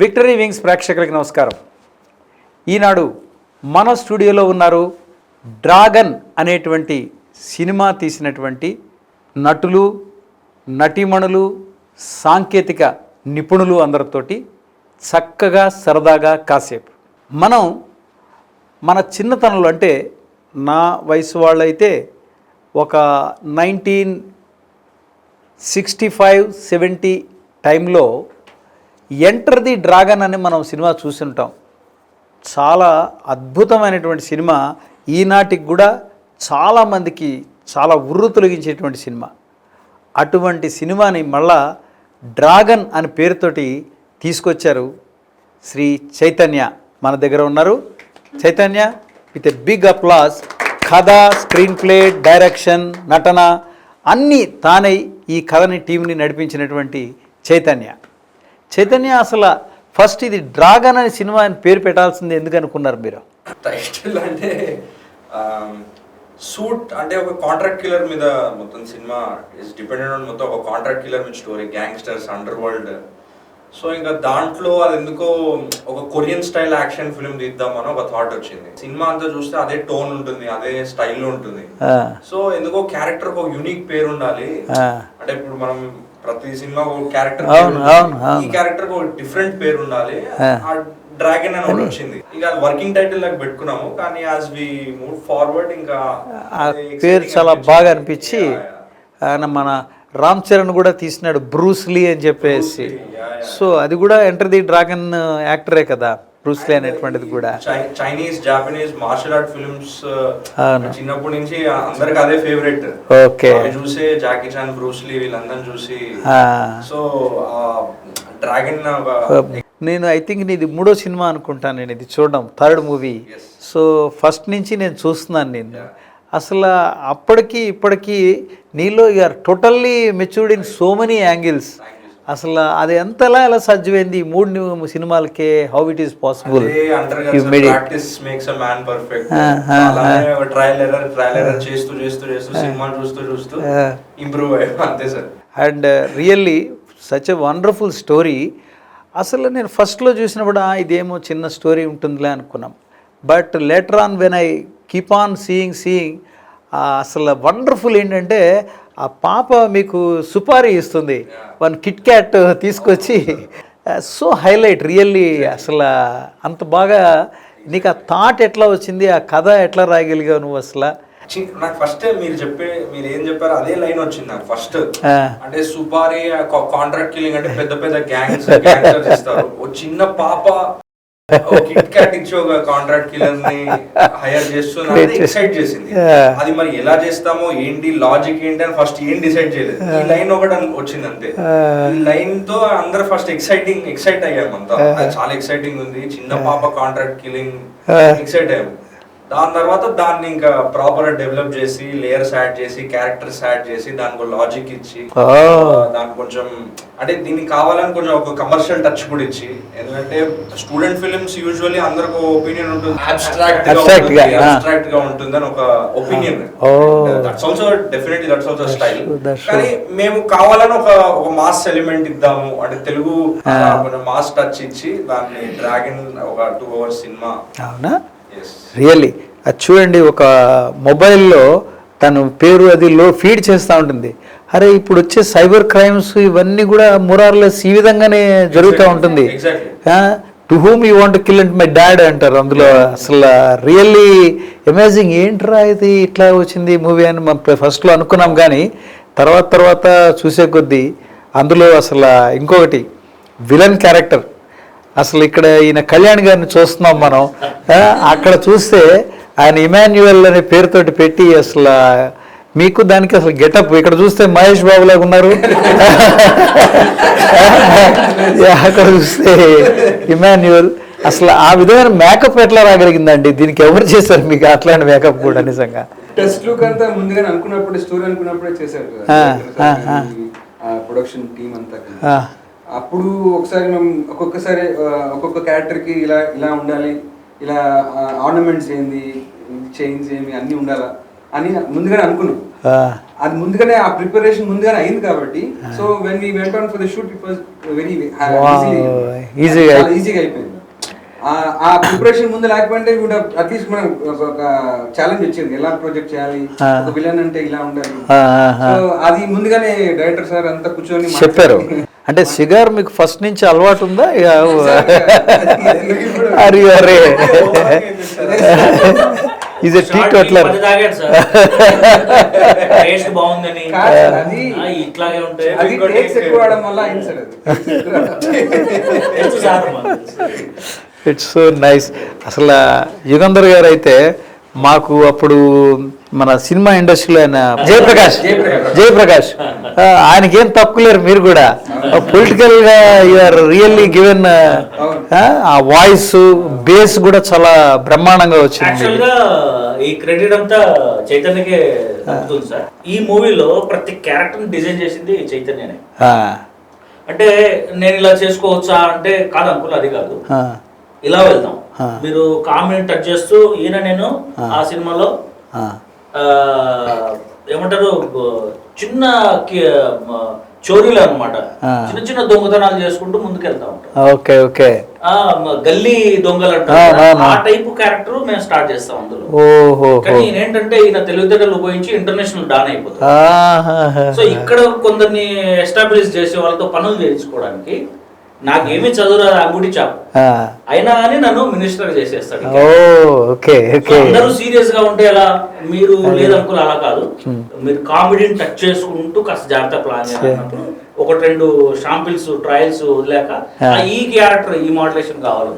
Victory Wings ప్రేక్షకులకి నమస్కారం. ఈనాడు మన స్టూడియోలో ఉన్నారు డ్రాగన్ అనేటువంటి సినిమా తీసినటువంటి నటులు నటీమణులు సాంకేతిక నిపుణులు అందరితోటి చక్కగా సరదాగా కాసేపు. మనం మన చిన్నతనంలో అంటే నా వయసు వాళ్ళైతే ఒక నైన్టీన్ సిక్స్టీ ఫైవ్ సెవెంటీ టైంలో ఎంటర్ ది డ్రాగన్ అని మనం సినిమా చూసి ఉంటాం చాలా అద్భుతమైనటువంటి సినిమా. ఈనాటికి కూడా చాలామందికి చాలా ఉర్రు తొలగించేటువంటి సినిమా. అటువంటి సినిమాని మళ్ళా డ్రాగన్ అని పేరుతోటి తీసుకొచ్చారు శ్రీ చైతన్య. మన దగ్గర ఉన్నారు. Chaitanya with a big applause కథ స్క్రీన్ ప్లే డైరెక్షన్ నటన అన్నీ తానై ఈ కథని టీంని నడిపించినటువంటి చైతన్య. చైతన్య అసలు ఫస్ట్ ఇది డ్రాగన్ అనే సినిమా అని పేరు పెట్టాల్సింది ఎందుకు అనుకున్నారు మీరు? టైటిల్ అంటే సూట్ అంటే ఒక కాంట్రాక్ట్ కిల్లర్ మీద మొత్తం సినిమా ఇస్ డిపెండెంట్ ఆన్ మొత్తం ఒక కాంట్రాక్ట్ కిల్లర్ మీద story gangsters underworld so ఇంకా దాంట్లో అది ఎందుకో ఒక కొరియన్ స్టైల్ యాక్షన్ ఫిల్మ్ తీద్దామని ఒక థాట్ వచ్చింది. సినిమా అంతా చూస్తే అదే టోన్ ఉంటుంది అదే స్టైల్లో ఉంటుంది. సో ఎందుకో క్యారెక్టర్ ఒక యూనిక్ పేరు ఉండాలి. అంటే ఇప్పుడు మనం ప్రతి సినిమా ఒక క్యారెక్టర్ అవును, అవును, అవును. ఈ క్యారెక్టర్ ఒక డిఫరెంట్ పేరు ఉండాలి ఆ. డ్రాగన్ అని ఒకటి వచ్చింది ఇక అది వర్కింగ్ టైటిల్ లాగా పెట్టుకున్నాము కానీ యాజ్ వి మూవ్ ఫార్వర్డ్ ఇంకా ఆ అది పేరు exciting చాలా అనిపించింది. బాగా అనిపించి Yeah, yeah. ఆయన మన రామ్ చరణ్ కూడా తీసినాడు బ్రూస్లీ అని చెప్పేసి. సో అది కూడా ఎంటర్ ది డ్రాగన్ యాక్టరే కదా బ్రూస్లీ అనేటువంటిది కూడా. Chinese Japanese martial art films. చిన్నప్పటి నుంచి అందరికి అదే ఫేవరెట్ ఓకే. చూసే జాకీ చాన్ బ్రూస్లీ వీళ్ళందరిని చూసి. సో డ్రాగన్ నేను ఐ థింక్ ఇది మూడో సినిమా అనుకుంటాను నేను ఇది చూడడం third movie. Yes. So first నుంచి నేను చూస్తున్నాను నేను. అసలు అప్పటికి ఇప్పటికి నీలో you're totally matured in so many angles అసలు అది ఎంతలా ఎలా సాధ్యమైంది ఈ మూడు సినిమాలకే? హౌ ఇట్ ఈస్ పాసిబుల్ అంటారు You made it. Practice makes a man perfect trial error trial error చేస్తూ చేస్తూ చేస్తూ సినిమాలు చూస్తూ చూస్తూ. ఇంప్రూవ్ అయ్యాం. అంతే sir. And really such a wonderful story అసలు నేను ఫస్ట్లో చూసినప్పుడు "ఆ, ఇదేమో చిన్న స్టోరీ ఉంటుందిలే అనుకున్నాం. But later on when I keep on seeing seeing అసలు వండర్ఫుల్ ఏంటంటే ఆ పాప మీకు సుపారీ ఇస్తుంది. వన్ కిట్ క్యాట్ తీసుకొచ్చి సో హైలైట్ రియల్లీ అసలు అంత బాగా నీకు ఆ థాట్ ఎట్లా వచ్చింది ఆ కథ ఎట్లా రాయగలిగావు నువ్వు అసలు? నాకు ఫస్ట్ మీరు చెప్పే మీరు ఏం చెప్పారో అదే లైన్ వచ్చింది నాకు ఫస్ట్. అంటే సుపారీ కాంట్రాక్ట్ కిల్లింగ్ అంటే పెద్ద పెద్ద గ్యాంగ్స్ ఇస్తారు. చిన్న పాప కాంట్రాక్ట్ కిల్లర్ని హైర్ చేస్తున్నా ఎక్సైట్ చేసింది. అది మరి ఎలా చేస్తామో ఏంటి లాజిక్ ఏంటి అని ఫస్ట్ ఏం డిసైడ్ చేయలేదు. ఈ లైన్ ఒకటి వచ్చింది అంతే ఈ లైన్తో అందరు ఫస్ట్ ఎక్సైటింగ్ ఎక్సైట్ అయ్యాము అంతా చాలా ఎక్సైటింగ్ ఉంది. చిన్న పాప కాంట్రాక్ట్ కిల్లింగ్ ఎక్సైట్ అయ్యాము. దాని తర్వాత దాన్ని ఇంకా ప్రాపర్ డెవలప్ చేసి లేయర్స్ యాడ్ చేసి క్యారెక్టర్స్ యాడ్ చేసి దానికి లాజిక్ ఇచ్చి. దానికి కొంచెం అంటే దీనికి కావాలని కొంచెం ఒక కమర్షియల్ టచ్ కూడా ఇచ్చి ఎందుకంటే స్టూడెంట్ ఫిలిమ్స్ యూజువల్లీ అందరికి ఒక ఒపీనియన్ ఉంటుంది. అబ్స్ట్రాక్ట్గా. అబ్స్ట్రాక్ట్గా ఉంటుంది అని ఒక opinion. That's also definitely that's also style. కానీ మేము కావాలని ఒక ఒక మాస్ ఎలిమెంట్ ఇద్దాము. అంటే తెలుగు మాస్ టచ్ ఇచ్చి దాన్ని డ్రాగన్ ఒక టూ అవర్స్ సినిమా అవునా? రియల్లీ అది చూడండి ఒక మొబైల్లో తను పేరు అది లో ఫీడ్ చేస్తూ ఉంటుంది. అరే ఇప్పుడు వచ్చే సైబర్ క్రైమ్స్ ఇవన్నీ కూడా మురార్లెస్ ఈ విధంగానే జరుగుతూ ఉంటుంది. To whom you want kill aunt my dad అంటారు అందులో. అసలు రియల్లీ అమేజింగ్ ఏంట్రా ఇది? ఇట్లా వచ్చింది మూవీ అని మనం ఫస్ట్లో అనుకున్నాం కానీ తర్వాత తర్వాత చూసే కొద్దీ అందులో అసలు ఇంకొకటి విలన్ క్యారెక్టర్ అసలు ఇక్కడ ఈయన కళ్యాణ్ గారిని చూస్తున్నాం మనం. అక్కడ చూస్తే ఆయన ఇమాన్యువల్ అనే పేరుతోటి పెట్టి అసలు మీకు దానికి అసలు గెటప్ ఇక్కడ చూస్తే మహేష్ బాబు లాగా ఉన్నారు. అక్కడ చూస్తే ఇమాన్యువల్ అసలు ఆ విధమైన మేకప్ ఎట్లా రాగలిగిందండి? దీనికి ఎవరు చేశారు మీకు అట్లాంటి మేకప్ కూడా నిజంగా? టెస్ట్ లుక్ అంతా ముందుగానే అనుకున్నప్పుడు స్టోరీ అనుకున్నప్పుడే చేశారు. ప్రొడక్షన్ టీం అంతా. అప్పుడు ఒకసారి మేము ఒక్కొక్కసారి ఒక్కొక్క క్యారెక్టర్కి ఇలా ఇలా ఉండాలి ఇలా ఆర్నమెంట్స్ ఏంది చైన్స్ ఏమి అన్ని ఉండాలా అని ముందుగానే అనుకున్నాం. అది ముందుగానే ఆ ప్రిపరేషన్ ముందుగానే అయింది కాబట్టి so when we went on for the shoot it was very ఈజీగా అయిపోయింది. ఆ- ఆ ప్రిపరేషన్ ముందు లేకపోతే కూడా అట్లీస్ట్ మనం ఒక- ఛాలెంజ్ వచ్చింది. ఎలా ప్రొజెక్ట్ చేయాలి. ఒక విలన్ అంటే ఇలా ఉండాలి. ఆ, ఆ, ఆ. సో అది ముందుగానే డైరెక్టర్ సార్ అంతా కూర్చొని చెప్పారు. అంటే సిగార్ మీకు ఫస్ట్ నుంచి అలవాటు ఉందా? అరే అరే. Is a tea sir taste బాగుందని. అది ఇట్లాగే ఉంటాయి అది టేక్స్ ఎక్కువ వల్ల అయింది సార్ అది. ఇట్స్ సో నైస్ అసలు యుగంధర్ గారు అయితే మాకు అప్పుడు మన సినిమా ఇండస్ట్రీలో ఆయన జయప్రకాష్. జయప్రకాష్. ఆయనకేం తక్కువ లేరు మీరు కూడా. పొలిటికల్గా you're really given a voice base కూడా చాలా బ్రహ్మాండంగా వచ్చింది. ఈ క్రెడిట్ అంతా చైతన్యకే దక్కుతుంది సార్. ఈ మూవీలో ప్రతి క్యారెక్టర్ డిజైన్ చేసింది చైతన్యనే. అంటే నేను ఇలా చేసుకోవచ్చా అంటే కాదు అంకుల్ అది కాదు. ఇలా వెళ్దాం. ఆ. మీరు కామెడీ టచ్ చేస్తూ ఈయన నేను ఆ. సినిమాలో ఏమంటారు చిన్న చోరీలు అన్నమాట. ఆ. చిన్న చిన్న దొంగతనాలు చేసుకుంటూ ముందుకు వెళ్తా ఉంటాం. Okay okay. ఆ మ- గల్లీ దొంగలు అంటారు ఆ, టైప్ క్యారెక్టర్ మేము స్టార్ట్ చేస్తాం అందులో. కానీ ఏంటంటే ఈయన తెలివితేటలు ఉపయోగించి ఇంటర్నేషనల్ డాన్ అయిపోతాడు. ఆహాహా. సో ఇక్కడ కొందరిని ఎస్టాబ్లిష్ చేసే వాళ్ళతో పనులు చేయించుకోవడానికి నాకేమీ చదువు అంగుడి చాప్. అయినా కానీ నన్ను మినిస్టర్ చేసేస్తాడు ఓకే ఓకే. అందరూ సీరియస్గా ఉంటే ఎలా? మీరు లేదనుకుని అలా కాదు. మీరు కామెడీని టచ్ చేసుకుంటూ కాస్త జాగ్రత్త ప్లాన్ చేయాలన్నప్పుడు ఒకటి రెండు షాంపిల్స్ ట్రయల్స్ వదిలేక ఈ క్యారెక్టర్ ఈ మోడలేషన్ ఈ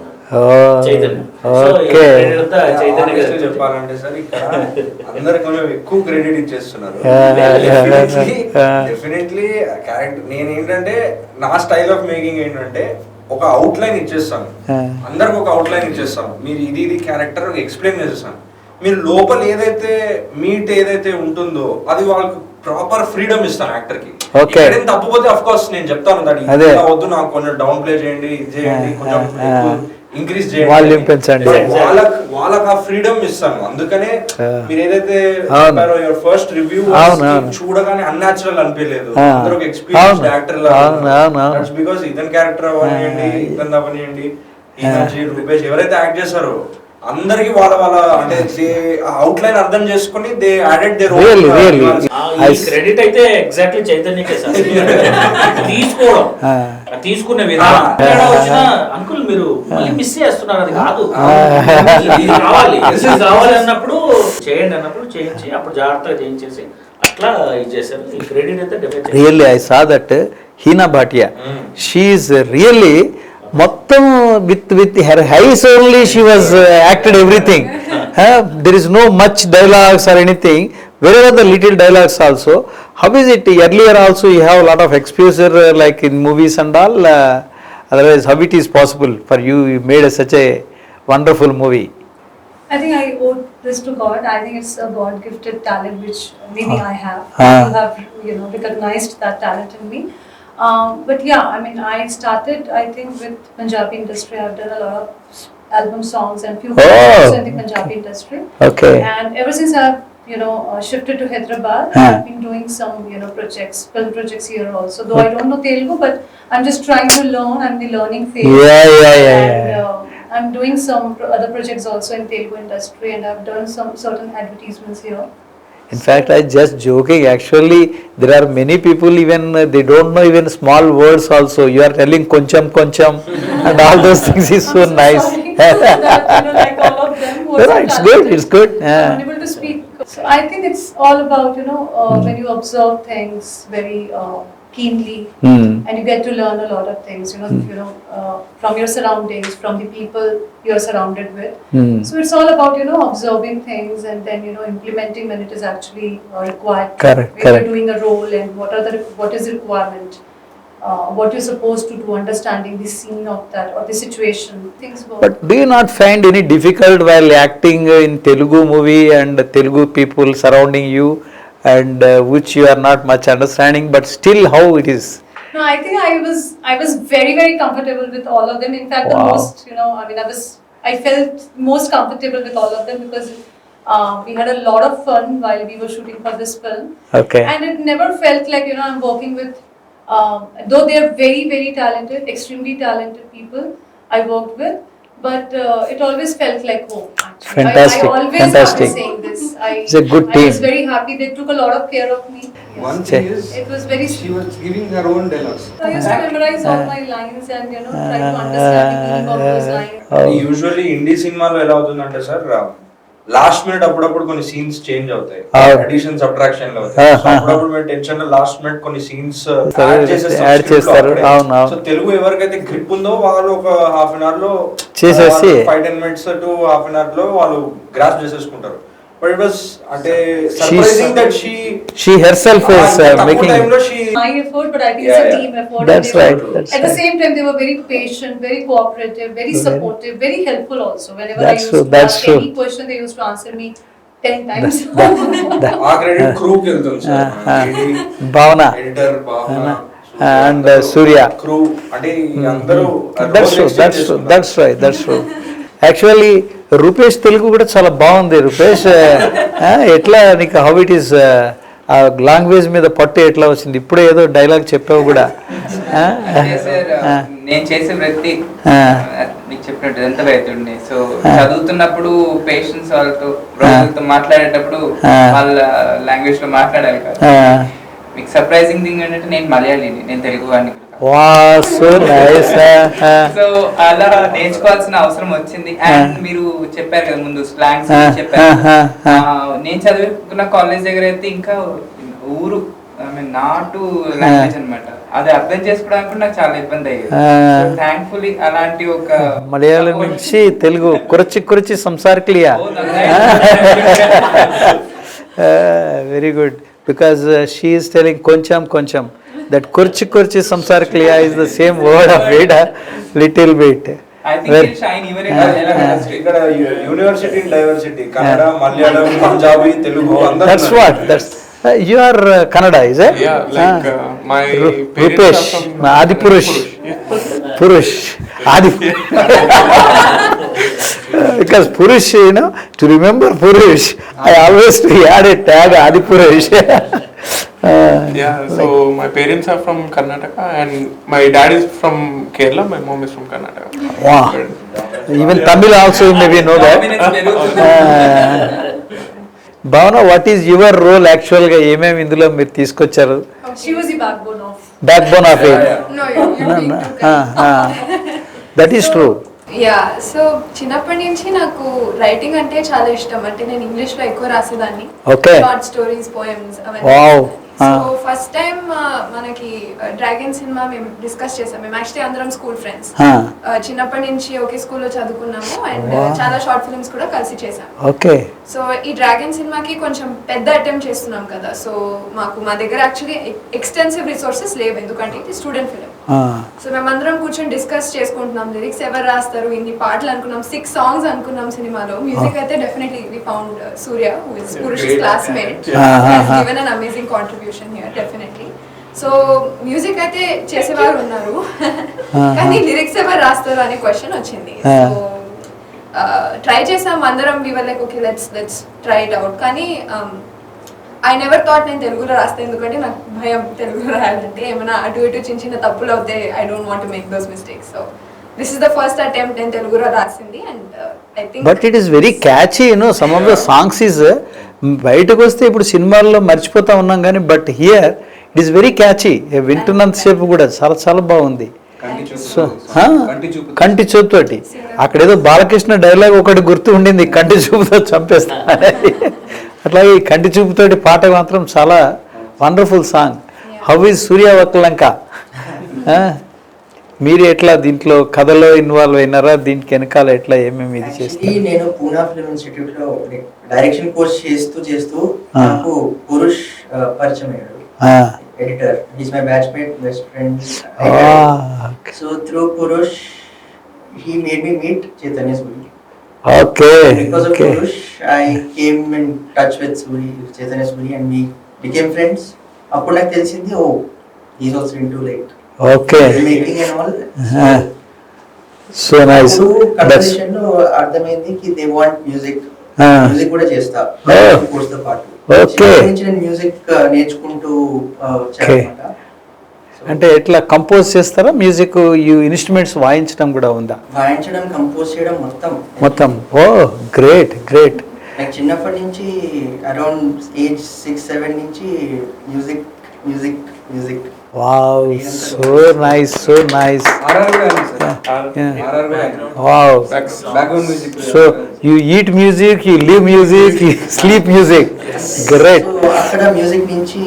ఓకే. చెప్పాలంటే సార్ ఇక్కడ అందరు కొంచెం ఎక్కువ క్రెడిట్ ఇచ్చేస్తున్నారు. డెఫినెట్లీ క్యారెక్టర్ నేను ఏంటంటే నా స్టైల్ ఆఫ్ మేకింగ్ ఏంటంటే ఒక అవుట్ లైన్ ఇచ్చేస్తాను. అందరికి ఒక అవుట్ లైన్ ఇచ్చేస్తాను. మీరు ఇది ఇది క్యారెక్టర్ ఎక్స్ప్లెయిన్ చేసేస్తాను. మీరు లోపల ఏదైతే మీట్ ఏదైతే ఉంటుందో అది వాళ్ళకి ప్రాపర్ ఫ్రీడమ్ ఇస్తాను యాక్టర్కి. ఇక్కడేం తప్పుపోతే అఫ్ కోర్స్ నేను చెప్తాను దాన్ని వద్దు నాకు కొంచెం డౌన్ ప్లే చేయండి ఇది చేయండి కొంచెం ఇంక్రీజ్ చేయండి Volume పెంచండి. వాళ్ళకి వాళ్ళకి ఆ ఫ్రీడమ్ ఇస్తాను అందుకనే. మీరు ఏదైతే. చెప్పారో యువర్ ఫస్ట్ రివ్యూ. చూడగానే అన్యాచురల్ అనిపించలేదు. అందరూ ఒక ఎక్స్పీరియన్స్. యాక్టర్. దట్స్ బికాస్ ఇతని క్యారెక్టర్ అవనియండి. ఇతని అవనియండి రూపేష్ ఎవరైతే యాక్ట్ చేశారో అందరికి వాళ్ళ వాళ్ళ అంటే అవుట్ లైన్ అర్థం చేసుకుని they added there Really, really. Credit అయితే ఎగ్జాక్ట్లీ చైతన్యకే సార్. తీసుకోవడం. ఆ. ఆ తీసుకునే విధానం. ఆ. తేడా వచ్చినా అంకుల్ మీరు మళ్ళీ మిస్ చేస్తున్నారు అది కాదు. ఇది కావాలి ఇది కావాలి అన్నప్పుడు చేయండి అన్నప్పుడు చేయించి అప్పుడు జాగ్రత్తగా చేయించేసి అట్లా ఇది చేశారు. ఈ క్రెడిట్ అయితే definite really I saw that Heena Bhatia. She's really మొత్తం with with her eyes only she was acted everything there is no much dialogues or anything very or the little dialogues also how is it earlier also you have lot of exposure like in movies and all otherwise how it is possible for you you made such a wonderful movie I think I owe this to God. I think it's a God gifted talent which maybe I have. Ah. You have, you know, recognized that talent in me. Um, but yeah, I mean, I started, I think, with Punjabi industry. I've done a lot of album songs and few Oh. in the Punjabi industry. Okay. And ever since I've, you know, uh, shifted to Hyderabad, Ah. I've been doing some, you know, projects, film projects here also. Though I don't know Telugu, but I'm just trying to learn. I'm the learning phase. Yeah, yeah, yeah, And, yeah. uh, I'm doing some pro- other projects also in Telugu industry, and I've done some certain advertisements here. In fact, I just joking. Actually, there are many people even uh, they don't know even small words. Also, you are telling koncham koncham and all those things is so, nice. that, you know, like all of them No, no, it's good, it's good, yeah. Unable to speak. So I think it's all about you know uh, when you observe things very uh, keenly. Hmm. And you get to learn a lot of things, you know, you know, uh, from your surroundings, from the people you're surrounded with. Hmm. So it's all about you know observing things and then you know implementing when it is actually uh, required. Correct, When correct. you're doing a role and what are the what is the requirement, uh, what you're supposed to do, understanding the scene of that or the situation. Things work. But do you not find any difficult while acting in Telugu movie and Telugu people surrounding you and uh, which you are not much understanding, but still how it is? No, I think I was I was very very comfortable with all of them. In fact, the most you know I mean I was I felt most comfortable with all of them because Uh, we had a lot of fun while we were shooting for this film. Okay. And it never felt like, you know, I'm working with, um, though they are very, very talented, extremely talented people I worked with, but uh, it always felt like home. Actually. Fantastic, I, I always fantastic. saying this. I, It's a good I was team. very happy. They took a lot of care of me. Yes. One thing is, It was very she was giving her own dialogues. I used to memorize all my lines and you know try to understand the meaning of those lines. Oh. Usually Hindi సినిమాలో ఎలా అవుతుందంటే sir last minute అప్పుడప్పుడు కొన్ని scenes change అవుతాయి అవును. Addition సబ్ట్రాక్షన్లో అప్పుడప్పుడు మేము టెన్షన్లో లాస్ట్ మినిట్ కొన్ని సీన్స్ add చేస్తారు. సో తెలుగు ఎవరికైతే గ్రిప్ ఉందో వాళ్ళు ఒక హాఫ్ అన్ అవర్లో చేసేసి. Five ten minutes to half an అవర్లో వాళ్ళు గ్రాస్ చేసేసుకుంటారు బట్ వాస్ అంటే surprising that she She herself is uh, making. టైంలో she My effort, but I think Yeah, it's a team effort. That's right, that's At the same time, they were very patient, very cooperative, very supportive, very helpful also. Whenever That's I used true, to that's ask true. any question, they used to answer me Ah, ah. Bhavana uh, ఈ అందరూ that's that's that's right that's true actually Rupesh Telugu కూడా చాలా బాగుంది రూపేష్ ఎట్లా నీకు how it is ఆ language మీద పట్టు ఎట్లా వచ్చింది ఇప్పుడే ఏదో డైలాగ్ చెప్పావు కూడా. నేను చేసే వృత్తి ఆ. మీకు చెప్పినట్టు ఎంత అవుతుండే సో చదువుతున్నప్పుడు పేషెంట్స్ వాళ్ళతో రోజులతో మాట్లాడేటప్పుడు. వాళ్ళ లాంగ్వేజ్లో మాట్లాడాలి కదా. మీకు సర్ప్రైజింగ్ థింగ్ ఏంటంటే నేను మలయాళీని నేను తెలుగు వాడిని సో అలా నేర్చుకోవాల్సిన అవసరం వచ్చింది. అండ్ మీరు చెప్పారు కదా ముందు స్లాంగ్స్ చెప్పారు. నేను చదువుకున్న కాలేజ్ దగ్గర అయితే ఇంకా ఊరు ఐ మీన్ నాటు లాంగ్వేజ్ అన్నమాట. అది అర్థం చేసుకోవడానికి నాకు చాలా ఇబ్బంది. అయ్యేది. థ్యాంక్ఫుల్లీ అలాంటి ఒక మలయాళం నుంచి తెలుగు కురచి కురచి సంసారిక్లియా very good because she is telling కొంచెం కొంచెం. దట్ కుర్చి కుర్చి సంసారిక్లియా is the same word of వేడ little bit I think he'll shine even in Malayalam industry. ఇక్కడ యూనివర్సిటీ డైవర్సిటీ కన్నడ మలయాళం పంజాబీ తెలుగు అందరూ దట్స్ ఉన్నారు. What that's you are Kannada is it? Yeah, like Ah. uh, my parents Rupesh are from ఆది పురుష్ Yeah. పురుష్ ఆది because purush remember purush i always add a tag adi purush Uh, Yeah, so my parents are from Karnataka and my dad is from Kerala, my mom is from Karnataka. wow even tamil also maybe know that Dominance పెరుగుతుంది. Uh, Bhavana what is your role యాక్చువల్గా ఏమేమి ఇందులో మీరు తీసుకొచ్చారు she was the backbone of. Backbone of it that is true yeah so చిన్నప్పటి నుంచి నాకు writing అంటే చాలా ఇష్టం. అంటే నేను ఇంగ్లీష్లో ఎక్కువ రాసేదాన్ని. Okay. Short stories poems. So. First time మనకి డ్రాగన్ సినిమా మేము డిస్కస్ చేసాం. మేము యాక్చువల్లీ అందరం స్కూల్ ఫ్రెండ్స్ Ah. చిన్నప్పటి నుంచి ఒకే స్కూల్లో చదువుకున్నాము అండ్. చాలా షార్ట్ ఫిల్మ్స్ కూడా కలిసి చేసాం. ఓకే సో ఈ డ్రాగన్ సినిమాకి కొంచెం పెద్ద అటెంప్ట్ చేస్తున్నాం కదా. సో మాకు మా దగ్గర యాక్చువల్లీ ఎక్స్టెన్సివ్ రిసోర్సెస్ లేవు. ఎందుకంటే ఇది స్టూడెంట్ ఫిలిం సో మేమందరం కూర్చొని డిస్కస్ చేసుకుంటున్నాం లిరిక్స్ ఎవరు రాస్తారు ఇన్ని పాటలు అనుకున్నాం సిక్స్ సాంగ్స్ అనుకున్నాం సినిమాలో. మ్యూజిక్ అయితే definitely we found Surya who is Purush classmate given an amazing contribution here definitely so music అయితే చేసేవారు ఉన్నారు. కానీ లిరిక్స్ ఎవరు రాస్తారు అనే క్వశ్చన్ వచ్చింది. సో ట్రై చేసాం అందరం. We were like okay let's let's try it out కానీ ఐ నెవర్ థాట్ నేను తెలుగులో రాస్తే ఎందుకంటే నాకు భయం తెలుగులో రాయాలంటే ఏమైనా అటు ఇటు చిన్న చిన్న తప్పులు అవుతే I don't want make those mistakes so this is the first attempt నేను తెలుగులో రాసింది and I think but it is very catchy you know some of the songs is బయటకు వస్తే ఇప్పుడు సినిమాల్లో మర్చిపోతా ఉన్నాం కానీ but here it is very catchy వింటున్నంతసేపు కూడా చాలా చాలా బాగుంది. కంటి చూపు సో కంటి చూపు కంటి చూపుతోటి. అక్కడేదో బాలకృష్ణ డైలాగ్ ఒకటి గుర్తు ఉండింది కంటి చూపుతో చంపేస్తా. అనేది. అట్లాగే ఈ కంటి చూపుతోటి పాట మాత్రం చాలా wonderful song. How is Surya వక్లంక ఆ? మీరు ఎట్లా దీంట్లో కథలో ఇన్వాల్వ్ అయినారా? దీనికి వెనకాల ఎట్లా ఏమేమి ఇది చేస్తారు? నేను పూనా ఫిల్మ్ ఇన్స్టిట్యూట్లో డైరెక్షన్ కోర్స్ చేస్తూ చేస్తూ. నాకు పురుష్ పరిచయం అయ్యాడు. Editor he's my batchmate best friend so through Purush he made me meet Chaitanya Suri okay because of okay Purush I came in touch with Suri Chaitanya Suri and me became friends అప్పుడు నాకు తెలిసింది ఓ is also into like okay making and all so nice కన్వర్సేషన్లో అర్థమైంది కి they want music. Music కూడా చేస్తా. Oh. కోర్స్తో పాటు. Okay. నేను music నేర్చుకుంటూ uh, వచ్చాను Okay. అనమాట అంటే ఎట్లా కంపోజ్ చేస్తారా? మ్యూజిక్ ఈ ఇన్స్ట్రుమెంట్స్ వాయించడం కూడా ఉందా? వాయించడం కంపోజ్ చేయడం మొత్తం. మొత్తం. ఓ గ్రేట్ గ్రేట్ నాకు చిన్నప్పటి నుంచి అరౌండ్ ఏజ్ సిక్స్ సెవెన్ నుంచి music music music wow so nice so nice wow so you eat music you live music you sleep music great అక్కడ మ్యూజిక్ నుంచి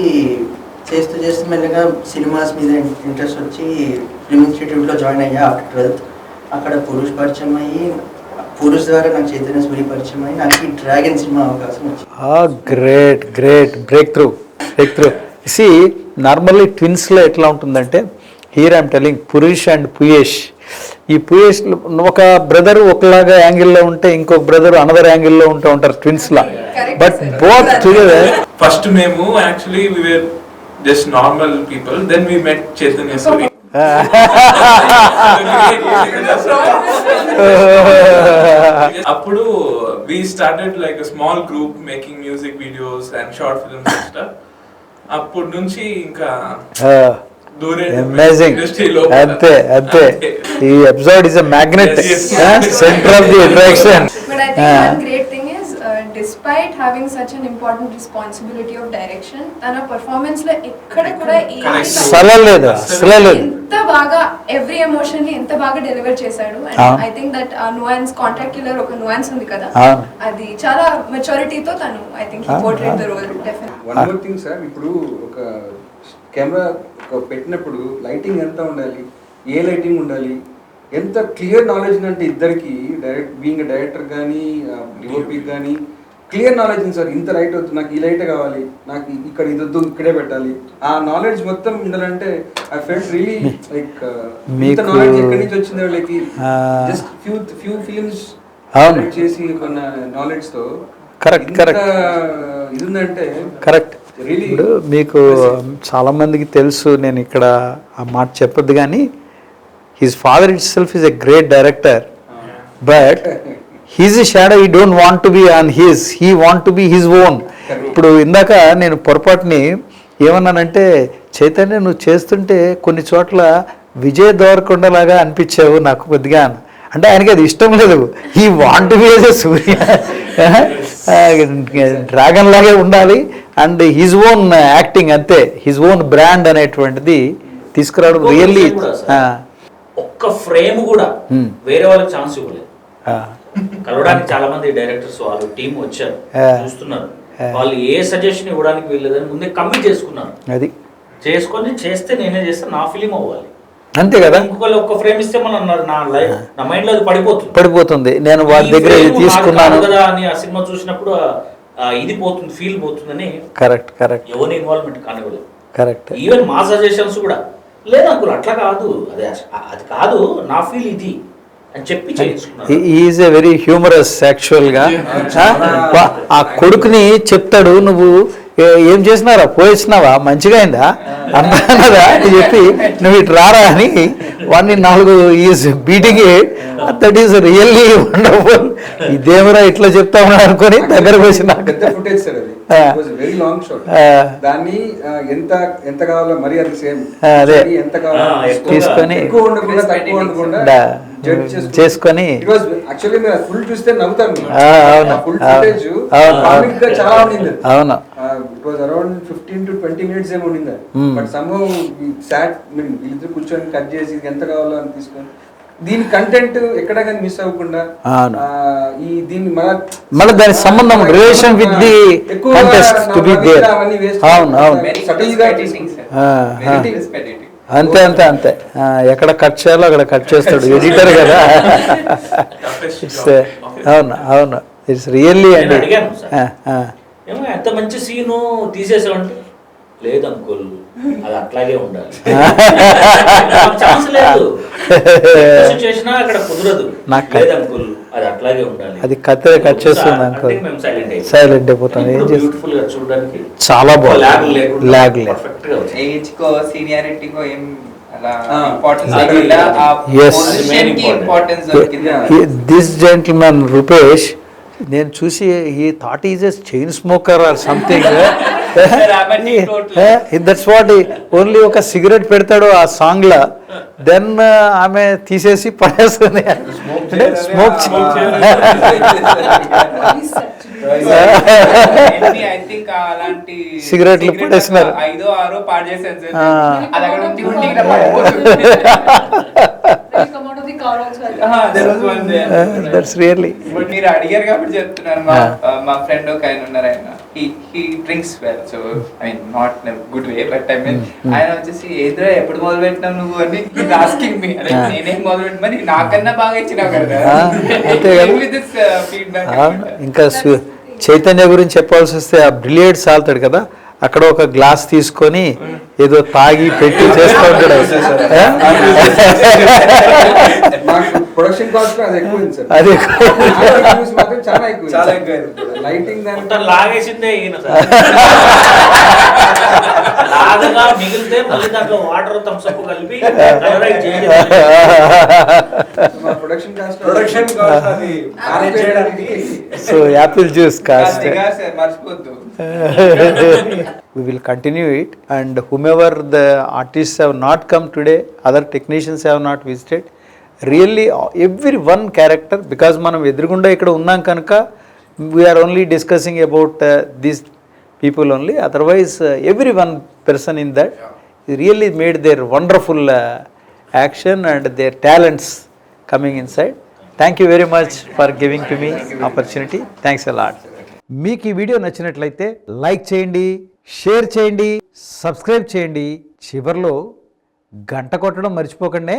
చేస్తూ చేస్తూ మెల్లగా సినిమాస్ మీద ఇంట్రెస్ట్ వచ్చి ఫిల్మ్ ఇన్స్టిట్యూట్లో జాయిన్ అయ్యా ఆఫ్టర్ ట్వెల్త్. అక్కడ పురుష్ పరిచయం అయ్యి పురుష్ ద్వారా నాకు చైతన్య సూరి పరిచయం అయ్యి నాకు ఈ డ్రాగన్ సినిమా అవకాశం వచ్చింది. Great great breakthrough breakthrough see normally ట్విన్స్లో ఎట్లా ఉంటుందంటే here I'm telling Purush and పుయేష్. ఈ పుయేష్ ఒక బ్రదర్ ఒకలాగా యాంగిల్లో ఉంటే ఇంకొక బ్రదర్ అనదర్ యాంగిల్లో ఉంటూ ఉంటారు ట్విన్స్లా బట్. బోత్ టుగెదర్ ఫస్ట్ మేము actually just normal people then we met Chaitanya Suri అప్పుడు we started like small group making music videos and short films అప్పటి నుంచి ఇంకా దూరే అమేజింగ్ అంతే అంతే. ఈ episode is a magnet. Centre of the attraction Despite having such an important responsibility of direction, తన performance లో ఎక్కడ కూడా ఎంత బాగా ఎవ్రీ ఎమోషన్ని ఎంత బాగా డెలివర్ చేశాడు. అవును. I think that nuance contact killer ఒక నువాన్స్ ఉంది కదా. అది చాలా మెచ్యూరిటీతో తను I think portrait the. Role definite one more thing sir ఇప్పుడు ఒక కెమెరా పెట్టినప్పుడు లైటింగ్ ఎంత ఉండాలి? ఏ లైటింగ్ ఉండాలి? ఎంత క్లియర్ నాలెడ్జ్ అంటే ఇద్దరికి డైరెక్ట్ బీయింగ్ డైరెక్టర్ కానీ డిఓపి కానీ క్లియర్ నాలెడ్జ్ ఉంది సార్. ఇంత లైట్ వద్దు నాకు ఈ లైటే కావాలి. నాకు ఇక్కడ ఇది వద్దు ఇక్కడే పెట్టాలి. ఆ నాలెడ్జ్ మొత్తం ఉండాలంటే ఐ ఫెల్ట్ రియలీ లైక్ ఇంత మీకు- నాలెడ్జ్ ఎక్కడి నుంచి వచ్చింది వాళ్ళకి. Just few few films. చేసి కొన్న నాలెడ్జ్తో ఇంత correct. ఇది ఉందంటే కరెక్ట్ ఇప్పుడు మీకు చాలా మందికి తెలుసు నేను ఇక్కడ ఆ మాట చెప్పొద్దు కానీ his father itself is a great director but he's shadow he don't want to be on his he want to be his own ఇప్పుడు ఇందాక నేను పొరపాటుని ఏమన్నానంటే చైతన్య నువ్వు చేస్తుంటే కొన్ని చోట్ల విజయ్ దేవరకొండలాగా అనిపించావు నాకు కొద్దిగా. అంటే ఆయనకి అది ఇష్టం లేదు. He want B Surya. Dragon లాగే ఉండాలి. అండ్ హిజ్ ఓన్ యాక్టింగ్ అంతే. హిజ్ ఓన్ బ్రాండ్ అనేటువంటిది తీసుకురావడం రియల్లీ. ఒక్క ఫ్రేమ్ కూడా. వేరే వాళ్ళకి ఛాన్స్ ఇవ్వలేదు. కలవడానికి చాలా మంది డైరెక్టర్స్ వాళ్ళు టీం వచ్చారు. చూస్తున్నారు. వాళ్ళు ఏ సజెషన్ ఇవ్వడానికి వీల్లేదని ముందే కమిట్ చేసుకున్నారు. అది. చేసుకొని చేస్తే నేనే చేస్తే నా ఫిలిం అవ్వాలి. అంతే కదా? ఇంకొకళ్ళు ఒక్క ఫ్రేమ్ ఇస్తే మన నా లైఫ్ నా మైండ్లో అది పడిపోతుంది. పడిపోతుంది. నేను ఈ దగ్గర తీసుకున్నాను. కాదు అని ఆ సినిమా చూసినప్పుడు ఇది పోతుంది ఫీల్ పోతుందని కరెక్ట్ కరెక్ట్. ఎవరి ఇన్వాల్వ్మెంట్ కానివ్వలేదు. కరెక్ట్. ఈవెన్ మా సజెషన్స్ కూడా. లేదు అంకుల్ అట్లా కాదు. అది అది కాదు నా ఫీల్ ఇది. అని చెప్పి ఈజ్ ఎ వెరీ హ్యూమరస్ యాక్చువల్గా ఆ కొడుకుని చెప్తాడు నువ్వు ఏ- చేసినారా పోయిస్తున్నావా? మంచిగా అయిందా? అన్నదా? అని చెప్పి నువ్వు ఇటు రారా? అని వాడిని నాలుగు is beating that is really wonderful ఇదేమరా ఇట్లా చెప్తా ఉన్నా అనుకొని దగ్గరకు వచ్చి నాకు. Very long shot. దాన్ని ఎంత ఎంత కావాలో మరి అది సేమ్. అదే. ఎంత కావాలో Ah, తీసుకొని చేసుకొని- అవును, కూర్చొని కట్ చేసి ఎంత కావాలో అని తీసుకొని దీని కంటెంట్ ఎక్కడ కానీ మిస్ అవ్వకుండా ఈ దీన్ని మన మళ్ళీ దాని సంబంధం relation with the contest to be there అవును అవును. Crisp గా అంతే అంతే అంతే. ఎక్కడ కట్ చేయాలో అక్కడ కట్ చేస్తాడు ఎడిటర్ కదా. అవును అవును. ఇట్స్ రియల్లీ అండి ఎంత మంచి సీను తీసేసామంటే లేదు అంకుల్ అది అట్లాగే ఉండాలి. ఛాన్స్ లేదు. Request చేసినా అక్కడ కుదరదు. నాకు లేదు అంకుల్ అది అట్లాగే ఉండాలి. అది కత్తిరే కట్ చేస్తుంది అంకుల్. అంటే మేము సైలెంట్ అయిపోయాం సైలెంట్ అయిపోతాం. ఏం చేస్తాం? బ్యూటిఫుల్గా చూడడానికి చాలా బాగుంది. సీనియారిటీకో ఏం. దిస్ జెంటిల్మెన్ రూపేష్ నేను చూసి ఈ thought is a chain smoker or something that's what only ఒక సిగరెట్ పెడతాడు ఆ సాంగ్లో. దెన్ ఆమె తీసేసి పడేస్తుంది. అంటే స్మోక్ ఐ థింక్ అలాంటి సిగరెట్లు cigarette పడేసినారు. ఐదో ఆరో పాడు చేశాను I Ah. దట్స్ ఇప్పుడు మీరు అడిగారు కాబట్టి చెప్తున్నాను. మా మా ఫ్రెండ్ ఒక ఆయన ఉన్నారు ఆయన. He drinks well so I mean not good way but I mean ఆయన వచ్చేసి ఏదో ఎప్పుడు మొదలు పెట్టినావు నువ్వు? అని ఆస్కింగ్ మీ అరే Ah. నేనేం మొదలు పెట్టి మరి నాకన్నా బాగా ఇచ్చినావు కదా. Ah, అంతే కదా. విత్ దిస్ ఫీడ్బ్యాక్ ఇంకా చైతన్య గురించి చెప్పాల్సి వస్తే ఆ బ్రిలియడ్ సాల్తాడు కదా. అక్కడ ఒక గ్లాస్ తీసుకొని ఏదో తాగి పెట్టి చేస్తూ ఉంటాడు. అది so apple juice cost sir మర్చిపోద్దు. We will continue it. And whomever the artists have not come today other technicians have not visited really every one character because మనం ఎదురుగుండా ఇక్కడ ఉన్నాం కనుక we are only discussing about these people only otherwise every one person in that really made their wonderful action and their talents coming inside thank you very much for giving to me opportunity thanks a lot మీకు ఈ video నచ్చినట్లయితే like చేయండి share చేయండి subscribe చేయండి. చివర్లో గంట కొట్టడం మర్చిపోకండి.